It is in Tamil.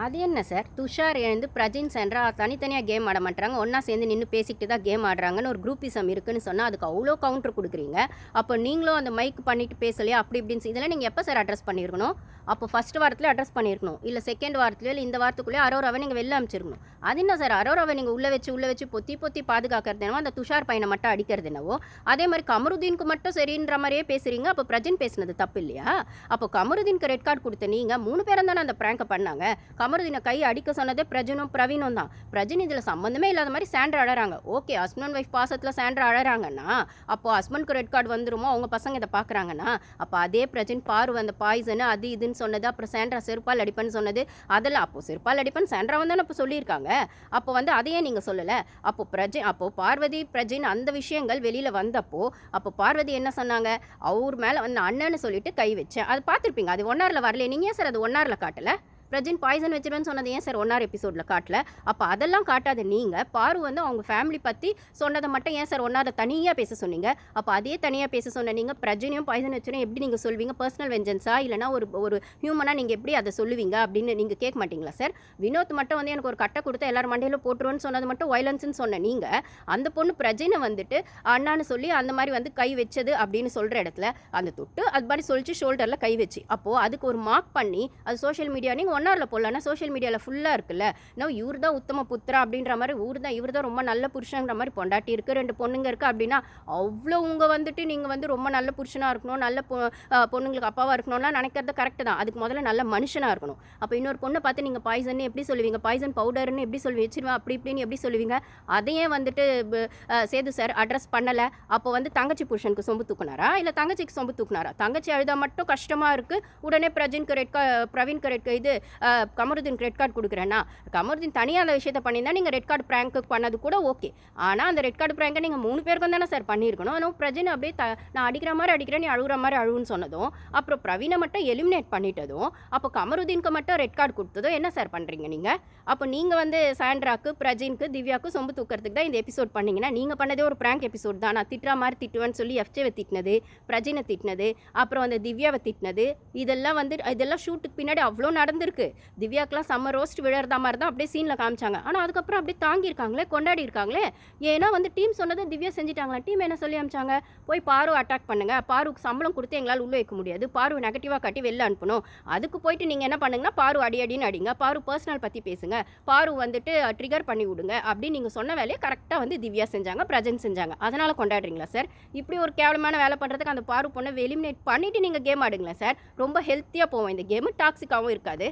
அது என்ன சார்? துஷார் எழுந்து பிரஜின் சென்றா தனித்தனியாக கேம் ஆட மாட்டாங்க ஒன்றா சேர்ந்து நின்று பேசிக்கிட்டு தான் கேம் ஆடுறாங்கன்னு ஒரு குரூப்பிசம் இருக்குன்னு சொன்னால் அதுக்கு அவ்வளோ கவுண்டர் கொடுக்குறீங்க. அப்போ நீங்களும் அந்த மைக் பண்ணிட்டு பேசலையா? அப்படி இப்படின்னு இதெல்லாம் நீங்கள் எப்போ சார் அட்ரஸ் பண்ணியிருக்கணும் அப்போ ஃபஸ்ட் வாரத்தில் அட்ரஸ் பண்ணியிருக்கணும் இல்லை செகண்ட் வாரத்துலையோ இல்லை இந்த வாரத்துக்குள்ளேயே அரோராவை நீங்கள் வெளில அமைச்சிருக்கணும். அது என்ன சார்? அரோராவை நீங்கள் உள்ளே வச்சு உள்ளே வச்சு பொத்தி பொத்தி பாதுகாக்கிறது என்னவோ அந்த துஷார் பையனை மட்டும் அடிக்கிறது என்னவோ அதே மாதிரி கமருதீனுக்கு மட்டும் சரின்ற மாதிரியே பேசுகிறீங்க அப்போ பிரஜின் பேசுனது தப்பு இல்லையா? அப்போ கமருதீனுக்கு ரெட் கார்டு கொடுத்த நீங்கள் மூணு பேரும் தானே அந்த ப்ராங்கை பண்ணாங்க. கமருதீனை கை அடிக்க சொன்னதே பிரஜனும் பிரவீனும் தான். பிரஜன் இதில் சம்மந்தமே இல்லாத மாதிரி சாண்ட்ரா அழறாங்க. ஓகே ஹஸ்பண்ட் ஒய்ஃப் பாசத்தில் சாண்ட்ரா அழறாங்கன்னா அப்போ ஹஸ்பண்ட்க்கு ரெட் கார்டு வந்துருமோ? அவங்க பசங்க இதை பார்க்குறாங்கன்னா அப்போ அதே பிரஜன் பார்வை அந்த பாய்சனு அது இதுன்னு சொன்னது அப்புறம் சாண்ட்ரா செருப்பால் அடிப்பேன்னு சொன்னது அதெல்லாம் அப்போ செருப்பால் அடிப்பேன்னு சாண்ட்ரா வந்து அப்போ சொல்லியிருக்காங்க. அப்போ வந்து அதையே நீங்கள் சொல்லலை. அப்போ பிரஜன் அப்போ பார்வதி பிரஜின் அந்த விஷயங்கள் வெளியில் வந்தப்போ அப்போ பார்வதி என்ன சொன்னாங்க? அவர் மேலே வந்து அண்ணன்னு சொல்லிட்டு கை வச்சேன். அது பார்த்துருப்பீங்க. அது ஒன்னாரில் வரல நீங்கள் ஏன் சார் அது ஒன்னாரில் காட்டலை? பிரஜின் பாய்சன் வச்சிருவேன்னு சொன்னது ஏன் சார் ஒன்னார் எபிசோடில் காட்டல? அப்போ அதெல்லாம் காட்டாத நீங்கள் பாரு வந்து அவங்க ஃபேமிலி பற்றி சொன்னதை மட்டும் ஏன் சார் ஒன்னார தனியாக பேச சொன்னீங்க? அப்போ அதே தனியாக பேச சொன்ன நீங்கள் பிரஜனையும் பாய்சன் வச்சிரும் எப்படி நீங்கள் சொல்வீங்க? பர்சனல் வெஞ்சன்ஸா இல்லைனா ஒரு ஒரு ஹியூமனாக நீங்கள் எப்படி அதை சொல்லுவீங்க? அப்படின்னு நீங்கள் கேட்க மாட்டீங்களா சார்? வினோத் மட்டும் வந்து எனக்கு ஒரு கட்டை கொடுத்து எல்லாரும் மண்டையில் போட்டுருவோன்னு சொன்னது மட்டும் வயலன்ஸ்னு சொன்ன நீங்கள் அந்த பொண்ணு பிரஜனை வந்துட்டு அண்ணான்னு சொல்லி அந்த மாதிரி வந்து கை வச்சது அப்படின்னு சொல்கிற இடத்துல அந்த தொட்டு அது மாதிரி சொல்லிச்சு ஷோல்டரில் கை வச்சு. அப்போது அதுக்கு ஒரு மார்க் பண்ணி அது சோஷியல் மீடியா நீங்கள் ஒன்னாரில் போடலன்னா சோஷியல் மீடியாவில் ஃபுல்லாக இருக்குல்ல. நோ இவர் தான் உத்தம புத்திரா அப்படின்ற மாதிரி ஊர் தான் இவர் தான் ரொம்ப நல்ல புருஷங்கிற மாதிரி பொண்டாட்டி இருக்குது ரெண்டு பொண்ணுங்க இருக்குது அப்படின்னா அவ்வளோ உங்கள் வந்துட்டு நீங்கள் வந்து ரொம்ப நல்ல புருஷனாக இருக்கணும் நல்ல பொ பொண்ணுங்களுக்கு அப்பாவாக இருக்கணும்லாம் நினைக்கிறது கரெக்டு தான். அதுக்கு முதல்ல நல்ல மனுஷனாக இருக்கணும். அப்போ இன்னொரு பொண்ணை பார்த்து நீங்கள் பாய்சன் எப்படி சொல்லுவீங்க? பாய்சன் பவுடர்னு எப்படி சொல்லி வச்சிருவேன்? அப்படி இப்படின்னு எப்படி சொல்லுவீங்க? அதையே வந்துட்டு சேது சார் அட்ரஸ் பண்ணலை. அப்போ வந்து தங்கச்சி புருஷனுக்கு சொம்பு தூக்குனாரா? இல்லை தங்கச்சிக்கு சொம்பு தூக்குனாரா? தங்கச்சி அழுதா மட்டும் கஷ்டமாக இருக்குது உடனே பிரஜின் ரெட் பிரவீன் பிரவீன்க்கு இது கமருதீன் கமருதீனுக்கு ரெட் கார்டு கொடுக்குறேன்னா கமருதீன் தனியாக அந்த விஷயத்த பண்ணியிருந்தா நீங்கள் ரெட் கார்டு ப்ராங்க்கு பண்ணது கூட ஓகே ஆனால் அந்த ரெட் கார்டு ப்ராங்கை நீங்கள் மூணு பேருக்கும் தானே சார் பண்ணியிருக்கணும். ஆனால் பிரஜன் அப்படியே த நான் அடிக்கிற மாதிரி அடிக்கிறேன் நீ அழுகுற மாதிரி அழுவுன்னு சொன்னதும் அப்புறம் பிரவீனை மட்டும் எலிமினேட் பண்ணிட்டதும் அப்போ கமருதீனுக்கு மட்டும் ரெட் கார்டு கொடுத்ததும் என்ன சார் பண்ணுறீங்க நீங்கள் அப்போ நீங்கள் வந்து சாண்ட்ராக்கு பிரஜின்க்கு திவ்யாவுக்கு சொம்பு தூக்கிறதுக்கு தான் இந்த எபிசோட் பண்ணீங்கன்னா நீங்கள் பண்ணதே ஒரு ப்ராங்க் எபிசோட் தான். நான் திட்டுற மாதிரி திட்டுவேன்னு சொல்லி எஃப்ஜேவை திட்டினது பிரஜினை திட்டினது அப்புறம் அந்த திவ்யாவை திட்டினது இதெல்லாம் வந்து இதெல்லாம் ஷூட்டுக்கு பின்னாடி அவ்வளோ நடந்திருக்கு. திவ்யாக்கெல்லாம் செம்ம ரோஸ்ட் விழறதா மாதிரி தான் அப்படியே சீனில் காமிச்சாங்க. ஆனால் அதுக்கப்புறம் அப்படியே தாங்கியிருக்காங்களே கொண்டாடி இருக்காங்களே? ஏன்னா வந்து டீம் சொன்னதை திவ்யா செஞ்சிட்டாங்களா? டீம் என்ன சொல்லி அமிச்சாங்க போய் பாரு அட்டாக் பண்ணுங்க. பாருக்கு சம்பளம் கொடுத்து எங்களால் உள்ள வைக்க முடியாது. பாரு நெகட்டிவாக காட்டி வெளில அனுப்பணும். அதுக்கு போயிட்டு நீங்கள் என்ன பண்ணுங்கன்னா பாரு அடி அடின்னு அடிங்க. பாரு பர்சனல் பற்றி பேசுங்க. பாரு வந்துட்டு ட்ரிகர் பண்ணி விடுங்க. அப்படின்னு நீங்கள் சொன்ன வேலையை கரெக்டாக வந்து திவ்யா செஞ்சாங்க பிரஜன் செஞ்சாங்க. அதனால் கொண்டாடுறீங்களா சார் இப்படி ஒரு கேவலமான வேலை பண்ணுறதுக்கு அந்த பாரு பொண்ணை எலிமினேட் பண்ணிவிட்டு நீங்கள் கேம் ஆடுங்களேன் சார் ரொம்ப ஹெல்த்தியாக போவோம். இந்த கேமு டாக்ஸிக்காகவும் இருக்காது.